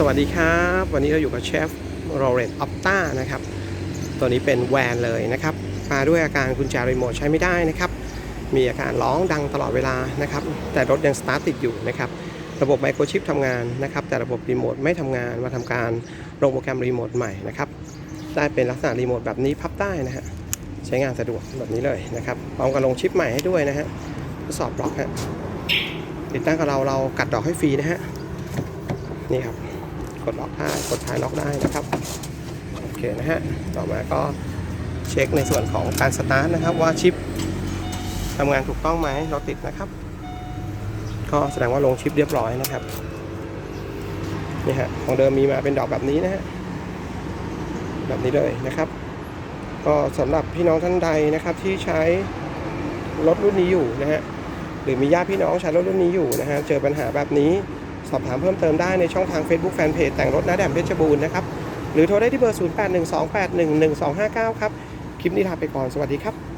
สวัสดีครับ วันนี้เราอยู่กับเชฟโรเรตออปต้านะครับ ตัวนี้เป็นแวนเลยนะครับ มาด้วยอาการกุญแจรีโมทใช้ไม่ได้นะครับ มีอาการร้องดังตลอดเวลานะครับ แต่รถยังสตาร์ทติดอยู่นะครับ ระบบไมโครชิปทำงานนะครับ แต่ระบบรีโมทไม่ทำงาน มาทำการลงโปรแกรมรีโมทใหม่นะครับ ได้เป็นลักษณะรีโมทแบบนี้พับได้นะฮะ ใช้งานสะดวกแบบนี้เลยนะครับพร้อมกับลงชิปใหม่ให้ด้วยนะฮะ ทดสอบบล็อกฮะ ติดตั้งกับเราเรากัดดอกให้ฟรีนะฮะ นี่ครับ กดล็อกได้กดท้ายล็อกได้นะครับโอเคนะฮะต่อมาก็เช็คในส่วนของการสตาร์ทนะครับว่าชิปทำงานถูกต้องไหมเราติดนะครับ ก็แสดงว่าลงชิปเรียบร้อยนะครับนี่ฮะของเดิมมีมาเป็นดอกแบบนี้นะฮะแบบนี้เลยนะครับ ก็สำหรับพี่น้องท่านใดนะครับที่ใช้รถรุ่นนี้อยู่นะฮะหรือมีญาติพี่น้องใช้รถรุ่นนี้อยู่นะฮะเจอปัญหาแบบนี้ สอบถามเพิ่มเติมได้ในช่องทาง Facebook Fanpage แต่งรถน้าแดมเพชรบูรณ์นะครับ หรือโทรได้ที่เบอร์ 0812811259 ครับ คลิปนี้ลาไปก่อน สวัสดีครับ